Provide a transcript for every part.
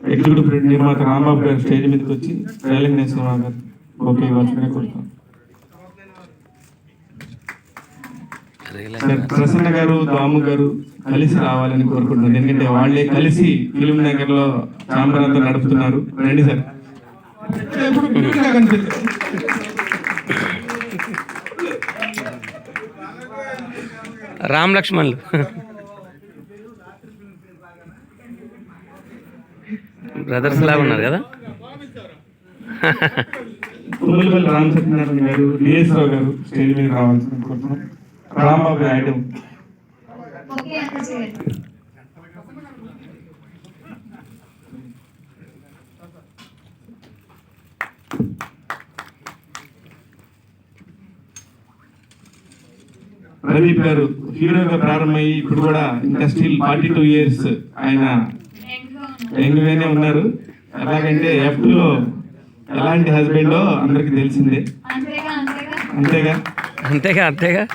Executive president నిర్మాత రాంబాబు గారు stage మీదకి వచ్చి ట్రైలింగ్ నరసింహ గారు ఓకే ఇవ్వాల్సిన కోరుతాం. సార్ ప్రసన్న గారు దాము గారు కలిసి రావాలని కోరుకుంటున్నాను ఎందుకంటే వాళ్ళే కలిసి ఫిలిం నగర్లో చాంబర్ నడుపుతున్నారు. రండి సార్. రామ్ లక్ష్మణ్లు బ్రదర్స్ లాగా ఉన్నారు కదా? తుమ్మలపల్లి రామ గారు డిఎస్ రావు గారు స్టేజ్ మీద రావాల్సింది కోరుతున్నాం. రాంబాబు ప్రదీప్ గారు హీరోగా ప్రారంభమయ్యి ఇప్పుడు కూడా ఇంకా స్టిల్ ఫార్టీ టూ ఇయర్స్ ఆయన యంగ్గా ఉన్నారు. యంగ్ గానే ఉన్నారు ఎలాగంటే ఎఫ్లో ఎలాంటి హస్బెండో అందరికి తెలిసిందే. అంతేగా? అంతేగా అంతేగా.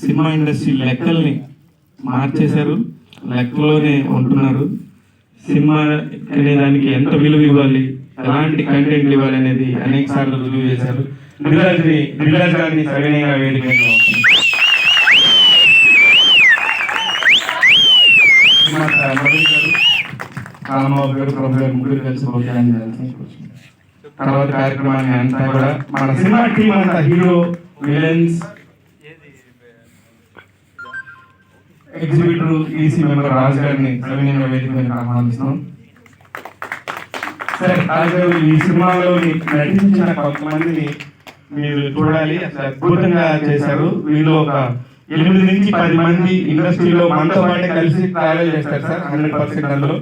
సినిమా ఇండస్ట్రీ లెక్కల్ని మార్చేశారు. లెక్కలోనే ఉంటున్నారు. సినిమా అనేదానికి ఎంత విలువ ఇవ్వాలి? ఎలాంటి కంటెంట్ ఇవ్వాలి అనేది అనేక సార్లు రుజువు చేశారు. దిల్రాజ్ని దిల్రాజ్ గారిని సవినయంగా వేదికగా రామబాబు గారు ప్రభు గారు ముగ్గురు కలిసి తర్వాత కార్యక్రమాన్ని అంతా కూడా మన సినిమా టీం అంతా hero villains exhibitor EC member Raju గారిని సవినీయ వేదిక మీద ఆహ్వానిస్తున్నాం. సరే రాజు గారు ఈ సినిమాలోని నటించిన కొంతమందిని మీరు చూడాలి. అసలు అద్భుతంగా చేశారు. వీళ్ళు ఒక ఎనిమిది నుంచి పది మంది ఇండస్ట్రీలో మనతో పాటే కలిసి ట్రావెల్ చేస్తారు సార్ హండ్రెడ్ పర్సెంట్ అందులో.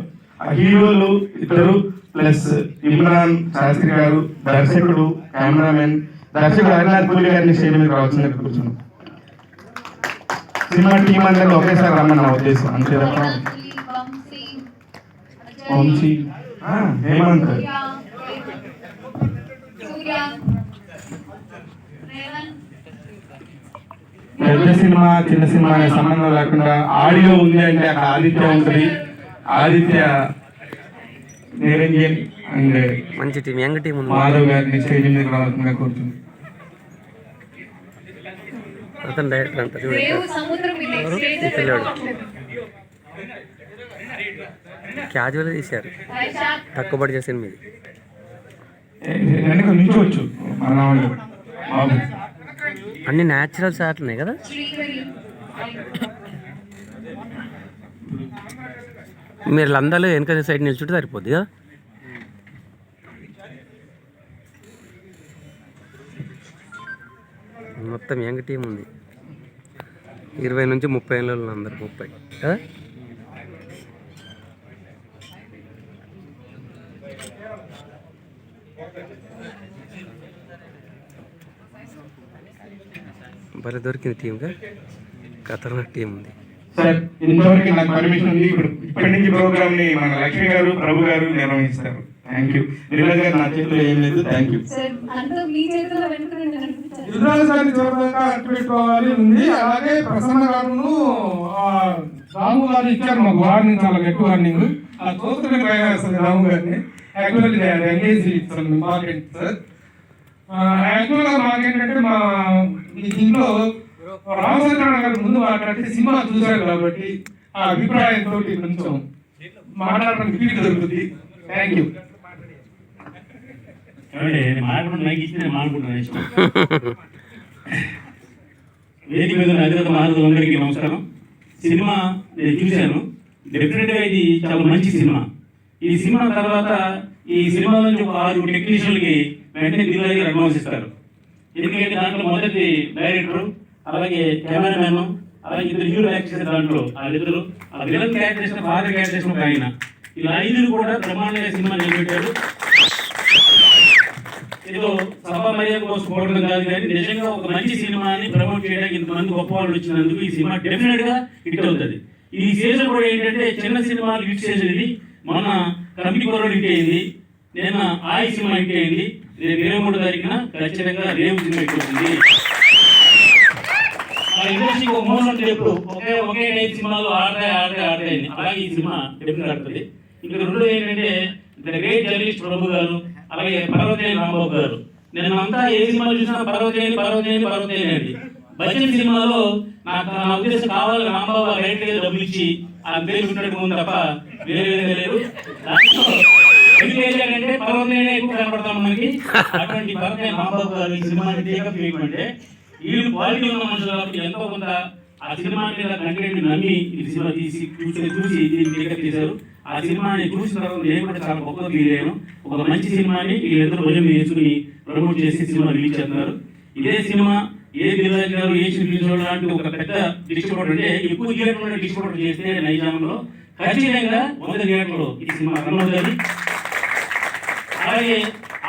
హీరోలు ఇద్దరు ప్లస్ ఇమ్రాన్ శాస్త్రి గారు దర్శకుడు కెమెరామెన్ దర్శకుడు హరినాథ్ పూరి గారిని స్టేజ్ మీద రావాల్సింది కూర్చున్నాం సినిమా టీం అందరినీ ఒకేసారి రమ్మని నా ఉద్దేశం. అంతే తప్ప వంశీ, హేమంత్. పెద్ద సినిమా చిన్న సినిమా అనే సంబంధం లేకుండా ఆడియో ఉంది అంటే అక్కడ ఆదిత్య ఉంటుంది. ఆదిత్య నిరంజన్ అండ్ మంచి టీం యంగ్ టీం మాధవ్ గారిని స్టేజ్ మీద రావాల్సిందిగా కోరుతుంది అతను డైరెక్టర్ అంట చూడు రేవు సముద్రం ఇది స్టేజ్ ఈ పిల్లాడు క్యాజువల్ తీశారు తక్కువ మన వాళ్ళు బాబు అన్ని న్యాచురల్ షాట్లు ఉన్నాయి కదా? మీరు లందాలో వెనక సైడ్ నిల్చుంటే సరిపోద్ది కదా? మొత్తం యంగ్ టీం ఉంది. ఇరవై నుంచి ముప్పై ఏళ్ళు అందరు ముప్పై. కదా భలే దొరికింది టీంగా ఖతర్నాక్ టీం ఉంది. సార్ ఇంతవరకు నాకు పర్మిషన్ ఉంది. ఇప్పుడు ఇప్పటి నుంచి ప్రోగ్రామ్ని మన లక్ష్మి గారు ప్రభు గారు నిర్వహిస్తారు. థ్యాంక్ యూ నా చేతిలో ఏం లేదు. థ్యాంక్ యూ సార్ అంతా మీ చేతిలో వెనుక నుండి నడిపించారు యువరాజాన్ని అట్టుపెట్టుకోవాలి ఉంది. అలాగే ప్రసన్న గారును రాము గారు ఇచ్చారు మాకు వార్నింగ్ చాలా గట్టి వార్నింగ్. ఆ చూస్తున్న భయం వేస్తుంది రాము గారిని. యాక్చువల్లీ ఎంగేజ్ ఇస్తాను ఇంపార్టెంట్ సార్ యాక్చువల్గా మాకేంటంటే మా ఈ దీంట్లో రామచంద్రరావు గారు ముందు మాట్లాడితే సినిమా చూశారు కాబట్టి ఆ అభిప్రాయంతో కొంచెం మాట్లాడడానికి ఫీల్ దొరుకుతుంది థ్యాంక్ యూ నేను మాట్లాడుకుంటూ నాకు ఇచ్చి ఇష్టం వేదిక మీద అధిరత మహారాజులందరికీ నమస్కారం సినిమా నేను చూశాను డెఫినెట్గా ఇది చాలా మంచి సినిమా ఈ సినిమా తర్వాత ఈ సినిమా నుంచి ఒక ఆరు టెక్నీషియన్లకి వెంటనే దిల్లాగా అడ్వాన్స్ ఇస్తారు ఎందుకంటే దాంట్లో మొదటి డైరెక్టర్ అలాగే కెమెరామెన్ అలాగే ఇద్దరు హీరో యాక్ట్ చేసే దాంట్లో వాళ్ళిద్దరు ఆ విలన్ క్యారెక్టర్ చేసిన ఫాదర్ క్యారెక్టర్ చేసిన ఒక ఆయన ఇలా ఐదుగురు కూడా బ్రహ్మాండంగా సినిమా నిలబెట్టారు ఏదో సభా మర్యాద కోసం పోవడం కాదు కానీ నిజంగా ఒక మంచి సినిమాని ప్రమోట్ చేయడానికి ఇంతమంది గొప్ప వాళ్ళు వచ్చినందుకు ఈ సినిమా డెఫినెట్గా హిట్ అవుతుంది. ఈ సీజన్ కూడా ఏంటంటే చిన్న సినిమాలు హిట్ సీజన్ ఇది. మొన్న కమిటీ కొరడు హిట్ అయింది. నిన్న ఆయి సినిమా హిట్ అయింది. రేపు ఇరవై మూడు తారీఖున ఖచ్చితంగా రేవు సినిమా హిట్ అవుతుంది. ఇండస్ట్రీకి ఒక మోసం ఉంటుంది ఎప్పుడు? ఒకే ఒకే టైప్ సినిమాలు ఆడతాయి ఆడతాయి ఆడతాయి. అలాగే ఈ సినిమా డెఫినెట్ ఆడుతుంది. ఇంకా రెండు ఏంటంటే ద గ్రేట్ జర్నలిస్ట్ ప్రభు గారు అలాగే పర్వతేని రాంబాబు గారు. నేను అంతా ఏ సినిమా చూసినా పర్వతేని పర్వతేని పర్వతేని అండి. బచ్చన్ సినిమాలో నాకు నా ఉద్దేశం కావాలి రాంబాబు రైట్ డబ్బులు ఇచ్చి ఆ పేరు పెట్టినట్టు ఉంది తప్ప వేరే వేరే లేదు. దాంట్లో ఎందుకు పర్వతేనే ఎక్కువ కనపడతాం మనకి. అటువంటి పర్వతేని రాంబాబు గారు ఈ సినిమా అంటే చేయమంటే వీళ్ళు క్వాలిటీ ఉన్న మనుషులు కాబట్టి ఎంతో కొంత ఆ సినిమా మీద కంటెంట్ నమ్మి ఈ సినిమా తీసి కూర్చొని చూసి దీన్ని టేకప్ చేశారు. ఆ సినిమాని చూసిన తర్వాత నేను కూడా చాలా గొప్ప ఫీల్ అయ్యాను. ఒక మంచి సినిమాని వీళ్ళిద్దరు భుజం వేసుకుని ప్రమోట్ చేసి సినిమా రిలీజ్ చేస్తున్నారు. ఇదే సినిమా ఏ విధంగా గారు ఏ రిలీజ్ లాంటి ఒక పెద్ద డిస్ట్రిబ్యూటర్ అంటే ఎక్కువ థియేటర్లో డిస్ట్రిబ్యూటర్ చేస్తే నైజాంలో ఖచ్చితంగా వంద థియేటర్లో ఈ సినిమా రన్ అవుతుంది అలాగే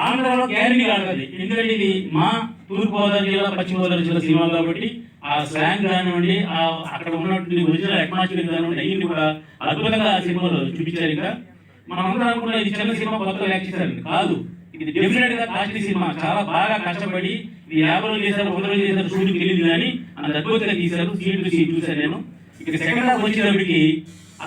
ఆంధ్రాలో గ్యారంటీ కాదు ఎందుకంటే ఇది మా తూర్పుగోదావరి జిల్లా పశ్చిమ గోదావరి జిల్లా సినిమాలు కాబట్టి ఆ స్లాంగ్ కానివ్వండి ఆ అక్కడ ఉన్నటువంటి ఒరిజినల్ అట్మాస్ఫియర్ కానివ్వండి అయ్యింది కూడా అద్భుతంగా ఆ సినిమాలో చూపించారు ఇంకా. మనం అందరం అనుకున్న ఇది చిన్న సినిమా కొత్తగా యాక్ట్ చేశారు. కాదు ఇది డెఫినెట్గా కాస్ట్లీ సినిమా. చాలా బాగా కష్టపడి ఇది యాభై రోజులు చేశారు వంద రోజులు చేశారు షూటింగ్ తెలియదు కానీ అంత అద్భుతంగా తీశారు సీట్ టు సీట్ చూశాను నేను. ఇక సెకండ్ హాఫ్ వచ్చేటప్పటికి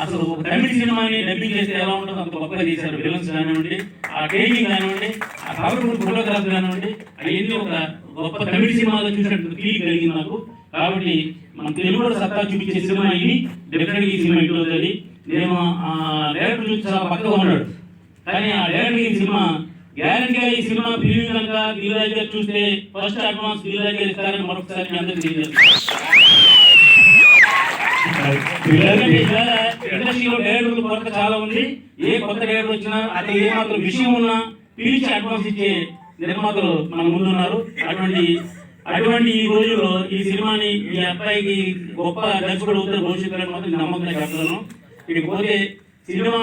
అసలు ఒక తమిళ సినిమాని డబ్బింగ్ చేస్తే ఎలా ఉంటుందో అంత గొప్పగా చేశారు విలన్స్ కానివ్వండి ఆ టేకింగ్ కానివ్వండి ఆ కలర్ఫుల్ ఫోటోగ్రాఫ్ కానివ్వండి అవన్నీ ఒక గొప్ప తమిళ సినిమాలో చూసినట్టు ఫీల్ కలిగింది నాకు కాబట్టి మన తెలుగులో సత్తా చూపించే సినిమా ఇది. డెఫినెట్ ఈ సినిమా ఇంట్లో అవుతుంది నేను ఆ డైరెక్టర్ చూసి చాలా పక్కగా ఉన్నాడు. కానీ ఆ డైరెక్టర్ ఈ సినిమా గ్యారంటీగా ఈ సినిమా ప్రివ్యూ కనుక దిల్రాజ్ గారు చూస్తే ఫస్ట్ అడ్వాన్స్ దిల్రాజ్ గారు ఇస్తారని మరొకసారి మీ అందరికీ తెలియజేస్తాను. ఇండస్ట్రీలో డైరెక్టర్ల కొరత చాలా ఉంది. ఏ కొత్త డైరెక్టర్ వచ్చినా అది ఏమాత్రం విషయం ఉన్నా పిలిచి అడ్వాన్స్ ఇచ్చే నిర్మాతలు మన ముందున్నారు. అటువంటి అటువంటి ఈ రోజుల్లో ఈ సినిమాని ఈ అబ్బాయికి గొప్ప దర్శకుడు అవుతారు భవిష్యత్తులో మాత్రం నమ్మకంగా చెప్పగలను ఇక్కడికి పోతే సినిమా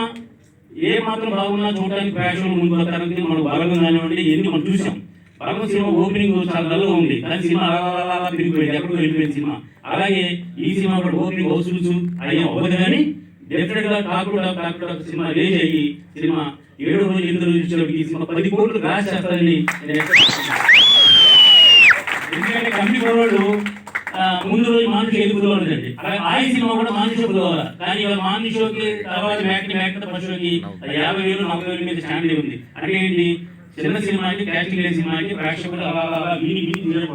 ఏ మాత్రం బాగున్నా చూడడానికి ప్రేక్షకులు ముందు వస్తారని మనం బలగం కానివ్వండి ఎన్ని మనం చూసాం. బలగం సినిమా ఓపెనింగ్ చాలా నల్లగా ఉంది. కానీ సినిమా అలా అలా అలా తిరిగిపోయింది. వెళ్ళిపోయింది సినిమా. అలాగే ఈ సినిమా కూడా ఓపెనింగ్ వసూలు అయ్యే అవ్వదు కానీ డెఫినెట్గా talk talk talk cinema release అయ్యి సినిమా ఏడు రోజులు ఎనిమిది రోజులు ఇచ్చినప్పుడు ఈ పది కోట్లు గ్రాస్ చేస్తారని ఎందుకంటే కంపెనీ వాళ్ళు ముందు రోజు మానుషులు ఎదుగుదల ఉందండి అలాగే ఆ సినిమా కూడా మానుషులు బుధవాల కానీ ఇవాళ మానుషులకి తర్వాత మేకటి మేకట పశువుకి యాభై వేలు నలభై వేల మీద స్టాండ్ ఉంది అంటే ఏంటి? చిన్న సినిమాకి క్యాస్టింగ్ లేని సినిమాకి ప్రేక్షకులు అలా అలా అలా వీని వీని